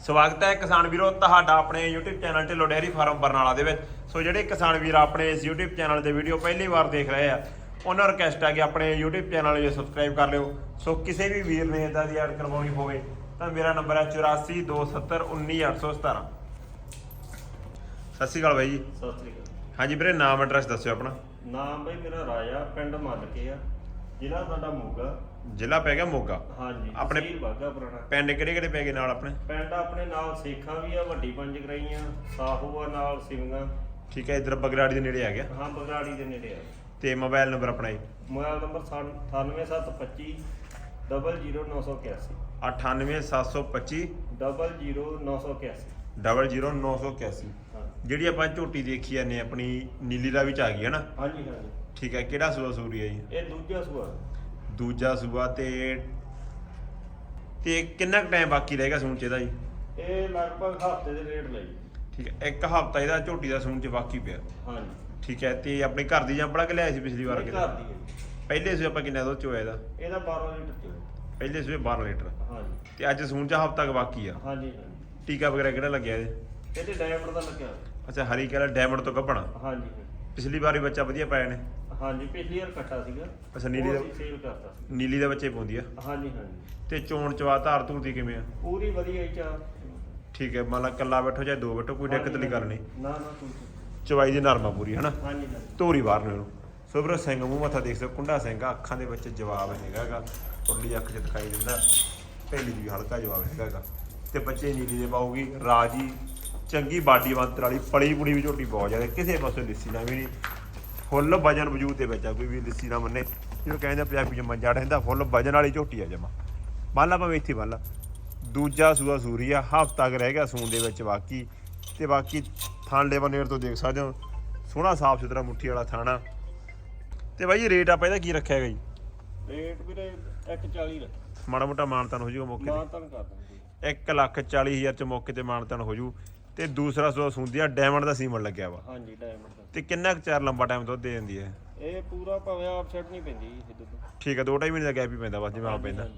ਸਵਾਗਤ ਹੈ ਕਿਸਾਨ ਵੀਰੋ ਤੁਹਾਡਾ ਆਪਣੇ YouTube channel Dhillon dairy farm Barnala ਦੇ ਵਿੱਚ। ਸੋ ਜਿਹੜੇ ਕਿਸਾਨ ਵੀਰ ਆਪਣੇ ਇਸ YouTube ਚੈਨਲ ਤੇ ਵੀਡੀਓ ਪਹਿਲੀ ਵਾਰ ਦੇਖ ਰਹੇ ਆ ਉਹਨਾਂ ਰਿਕਵੈਸਟ ਹੈ ਕਿ ਆਪਣੇ YouTube ਚੈਨਲ ਨੂੰ ਸਬਸਕ੍ਰਾਈਬ ਕਰ ਲਿਓ। ਸੋ ਕਿਸੇ ਵੀ ਵੀਰ ਨੇ ਇਦਾਂ ਦੀ ਐਡ ਕਰਵਾਉਣੀ ਹੋਵੇ ਤਾਂ ਮੇਰਾ ਨੰਬਰ ਹੈ 8427191817 ਸਤਿ ਸ਼੍ਰੀ ਅਕਾਲ ਬਾਈ ਜੀ। ਸਤਿ ਸ੍ਰੀ ਅਕਾਲ। ਹਾਂਜੀ ਵੀਰੇ ਨਾਮ ਐਡਰੈਸ ਦੱਸਿਓ ਆਪਣਾ। ਨਾਮ ਬਈ ਮੇਰਾ ਰਾਜਾ ਪਿੰਡ ਮੱਲਕੇ ਆ। ਜ਼ਿਲ੍ਹਾ ਸਾਡਾ ਮੋਗਾ। ਜ਼ਿਲ੍ਹਾ ਪੈ ਗਿਆ ਮੋਗਾ। ਹਾਂਜੀ ਆਪਣੇ- ਤਹਿਸੀਲ ਬਾਗਾ ਪੁਰਾਣਾ। ਪਿੰਡ ਕਿਹੜੇ ਕਿਹੜੇ ਪੈ ਗਏ ਨਾਲ ਆਪਣੇ? ਪਿੰਡ ਆਪਣੇ ਨਾਲ ਸੇਖਾਂ ਵੀ ਆ ਵੱਡੀ ਪੰਜ ਗਰਾਈਆਂ ਸਾਹੂ ਆ ਨਾਲ ਸਿੰਘਾਂ ਠੀਕ ਹੈ ਇਧਰ ਬਗਰਾੜੀ ਦੇ ਨੇੜੇ ਆ ਗਿਆ। ਹਾਂ ਬਗਰਾੜੀ ਦੇ ਨੇੜੇ ਆ। ਤੇ ਮੋਬਾਈਲ ਨੰਬਰ ਆਪਣਾ ਜੀ। ਮੋਬਾਈਲ ਨੰਬਰ 98725 00981 98725 00981 00981 ਹਾਂ ਜਿਹੜੀ ਆਪਾਂ ਝੋਟੀ ਦੇਖੀ ਜਾਂਦੇ ਹਾਂ ਆਪਣੀ ਨੀਲੀ ਦਾ ਵਿੱਚ ਆ ਗਈ ਹੈ ਨਾ ਹਾਂਜੀ ਹਾਂਜੀ। ਠੀਕ ਹੈ ਕਿਹੜਾ ਸੂਆ ਸੂਰੀ ਹੈ ਜੀ? ਇਹ ਦੂਜਾ ਸੂਆ। ਦੂਜਾ ਸੂਆ ਤੇ ਤੇ ਕਿੰਨਾ ਕੁ ਟਾਈਮ ਬਾਕੀ ਰਹੇਗਾ ਸੂਣ ਚ ਇਹਦਾ ਜੀ? ਇਹ ਲਗਭਗ ਹਫ਼ਤੇ ਦੇ ਰੇਟ ਲਈ। ਠੀਕ ਹੈ ਇੱਕ ਹਫਤਾ ਇਹਦਾ ਝੋਟੀ ਦਾ ਸੂਣ ਚ ਬਾਕੀ ਪਿਆ। ਹਾਂਜੀ। ਠੀਕ ਹੈ ਤੇ ਆਪਣੀ ਘਰ ਦੀ ਜੰਪੜਾ ਕਿ ਲਿਆਇਆ ਸੀ ਪਿਛਲੀ ਵਾਰ ਇਹ ਕਿਤੇ? ਘਰ ਦੀ ਹੈ ਜੀ। ਪਹਿਲੇ ਸੂਏ ਆਪਾਂ ਕਿੰਨਾ ਦੁੱਧ ਚੋਇਆ ਇਹਦਾ? ਇਹਦਾ 12 ਲੀਟਰ ਚੋ ਪਹਿਲੇ ਸੂਏ 12 ਲੀਟਰ। ਹਾਂਜੀ। ਤੇ ਅੱਜ ਸੂਣ ਚ ਹਫਤਾ ਕੁ ਬਾਕੀ ਆ। ਹਾਂਜੀ ਹਾਂਜੀ। ਟੀਕਾ ਵਗੈਰਾ ਕਿਹੜਾ ਲੱਗਿਆ ਇਹਦੇ? ਇਹਦੇ ਡਾਇਮੰਡ ਦਾ ਲੱਗਿਆ। ਹੋਇਆ। ਅੱਛਾ ਹਰੀ ਕਲਰ ਡਾਇਮੰਡ ਤੋਂ ਕੱਪਣਾ? ਹਾਂਜੀ। ਪਿਛਲੀ ਵਾਰੀ ਬੱਚਾ ਵਧੀਆ ਪਾਇਆ ਨੇ? ਹਾਂਜੀ ਪਿਛਲੀ ਵਾਰ ਕੱਟਾ ਸੀਗਾ। ਅੱਛਾ, ਨੀਲੀ ਦਾ- ਸੇਲ ਕਰਤਾ ਨੀਲੀ ਦੇ ਬੱਚੇ ਪਾਉਂਦੀ ਆ? ਹਾਂਜੀ ਹਾਂਜੀ। ਤੇ ਚੋਣ ਚਵਾ ਧਾਰ ਧੂਰ ਦੀ ਕਿਵੇਂ ਆ? ਪੂਰੀ ਵਧੀਆ ਹੀ ਚਾ ਠੀਕ ਹੈ ਮੰਨ ਲਾ ਕੱਲਾ ਬੈਠੋ ਚਾਹੇ ਦੋ ਬੈਠੋ ਕੋਈ ਦਿੱਕਤ ਨਹੀਂ ਕਰਨੀ। ਨਾ ਨਾ ਕੋਈ ਚਵਾਈ ਦੀ ਨਰਮਾ ਪੂਰੀ ਹਨਾ? ਹਾਂਜੀ ਹਾਂਜੀ। ਧੋਰੀ ਬਾਹਰ ਨੂੰ ਵੀਰੋ ਸਿੰਘ ਮੂੰਹ ਮੱਥਾ ਦੇਖ ਸਕਦੇ ਹੋ, ਕੁੰਡਾ ਸਿੰਘ ਅੱਖਾਂ ਦੇ ਵਿੱਚ ਜਵਾਬ ਹੈਗਾਗਾ ਤੁਰਲੀ ਅੱਖ 'ਚ ਦਿਖਾਈ ਦਿੰਦਾ। ਪਹਿਲੀ ਵੀ ਹਲਕਾ ਜਵਾਬ ਹੈਗਾਗਾ ਤੇ ਬੱਚੇ ਨੀਲੀ ਦੇ ਪਾਉਗੀ ਰਾਜੀ ਚੰਗੀ ਬਾਡੀ ਬੰਤਰ ਵਾਲੀ ਪਲੀ ਪੁੜੀ ਵੀ ਝੋਟੀ ਬਹੁਤ ਜ਼ਿਆਦਾ ਕਿਸੇ ਪਾਸੇ ਲਿੱਸੀ ਨਾ ਵੀ ਨਹੀਂ। ਫੁੱਲ ਵਜਨ ਵਜੂਦ ਦੇ ਵਿੱਚ ਆ ਕੋਈ ਵੀ ਲਿੱਸੀ ਨਾ ਮੰਨੇ। ਜਿਵੇਂ ਕਹਿੰਦੇ ਪੰਜਾਬੀ ਚ ਮੰਜਾ ਰਹਿੰਦਾ ਫੁੱਲ ਵਜਨ ਵਾਲੀ ਝੋਟੀ ਆ ਜਮਾ। ਮੰਨ ਲਾ ਭਾਵੇਂ ਇੱਥੇ ਮੰਨ ਲਾ। ਦੂਜਾ ਸੂਆ ਸੂਰੀ ਆ ਹਫ਼ਤਾ ਕੁ ਰਹਿ ਗਿਆ ਸੂਣ ਦੇ ਵਿੱਚ ਬਾਕੀ। ਤੇ ਬਾਕੀ ਥਾਣ ਲੈਵਲ ਨੇੜ ਤੋਂ ਦੇਖ ਸਕਦੇ ਹੋ। ਸੋਹਣਾ ਸਾਫ਼ ਸੁਥਰਾ ਮੁੱਠੀ ਵਾਲਾ ਥਾਣਾ ਤੇ ਬਾਈ ਰੇਟ ਆਪਾਂ ਇਹਦਾ ਕੀ ਰੱਖਿਆ ਹੈਗਾ ਜੀ ਰੇਟ ਵੀਰੇ 140 ਰੱਖ। ਮਾੜਾ ਮੋਟਾ ਮਾਨਤਾਨ ਹੋ ਜਾਊਗਾ ਮੌਕੇ ਤਾਂ। ਕਰ ਦਾਂਗੇ। ਤੇ 1 ਲੱਖ 40 ਹਜ਼ਾਰ ਚ ਮੌਕੇ ਤੇ ਮਾਨਤਾਨ ਹੋ ਜੂ। ਤੇ ਦੂਸਰਾ ਸੂਆ ਸੁੰਦੀ ਆ ਡਾਇਮੰਡ ਦਾ ਸੀਮਨ ਲੱਗਿਆ ਵਾ। ਹਾਂਜੀ ਡਾਇਮੰਡ ਦਾ। ਤੇ ਕਿੰਨਾ ਕੁ ਚਾਰ ਲੰਬਾ ਟਾਈਮ ਦੁੱਧ ਦੇ ਦਿੰਦੀ ਹੈ ਇਹ? ਪੂਰਾ ਭਾਵੇਂ ਆਪ ਛੱਡ ਨਹੀਂ ਪੈਂਦੀ ਤੋਂ। ਠੀਕ ਹੈ ਦੋ ਢਾਈ ਮਹੀਨੇ ਦਾ ਗੈਪ ਹੀ ਪੈਂਦਾ ਬਸ ਜਿਵੇਂ ਆਪ ਪੈਂਦਾ।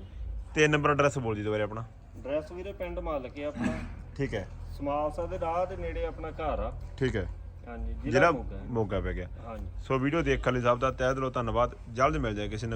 ਤੇ ਨੰਬਰ ਐਡਰੈਸ ਬੋਲ ਜੀ ਦੁਬਾਰੇ ਆਪਣਾ। ਡਰੈਸ ਵੀਰੇ ਪਿੰਡ ਮੱਲਕੇ ਆਪਣਾ। ਠੀਕ ਹੈ। ਸਮਾਲਸਾ ਦੇ ਰਾਹ ਦੇ ਨੇੜੇ ਆਪਣਾ ਘਰ ਆ। ਠੀਕ ਹੈ। ਹਾਂਜੀ ਜ਼ਿਲ੍ਹਾ। ਮੋਗਾ ਪੈ ਗਿਆ। ਹਾਂਜੀ। ਸੋ ਵੀਡੀਓ ਦੇਖਣ ਲਈ ਸਭ ਦਾ ਤਹਿ ਦਿਲੋਂ ਧੰਨਵਾਦ। ਜਲਦ ਮਿਲ ਜਾਏ ਕਿਸੇ